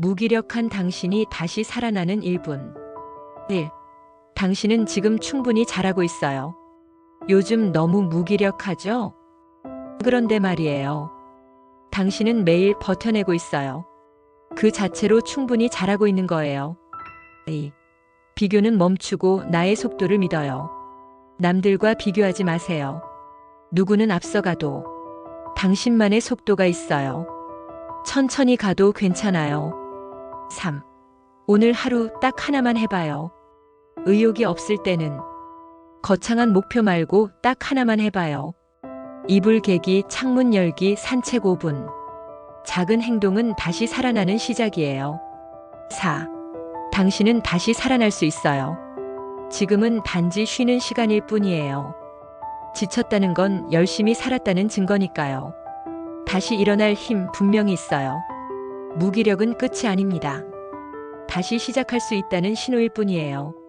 무기력한 당신이 다시 살아나는 1분. 1. 당신은 지금 충분히 잘하고 있어요. 요즘 너무 무기력하죠? 그런데 말이에요. 당신은 매일 버텨내고 있어요. 그 자체로 충분히 잘하고 있는 거예요. 2. 비교는 멈추고 나의 속도를 믿어요. 남들과 비교하지 마세요. 누구는 앞서가도 당신만의 속도가 있어요. 천천히 가도 괜찮아요. 3. 오늘 하루 딱 하나만 해봐요. 의욕이 없을 때는 거창한 목표 말고 딱 하나만 해봐요. 이불 개기, 창문 열기, 산책 5분. 작은 행동은 다시 살아나는 시작이에요. 4. 당신은 다시 살아날 수 있어요. 지금은 단지 쉬는 시간일 뿐이에요. 지쳤다는 건 열심히 살았다는 증거니까요. 다시 일어날 힘 분명히 있어요. 무기력은 끝이 아닙니다. 다시 시작할 수 있다는 신호일 뿐이에요.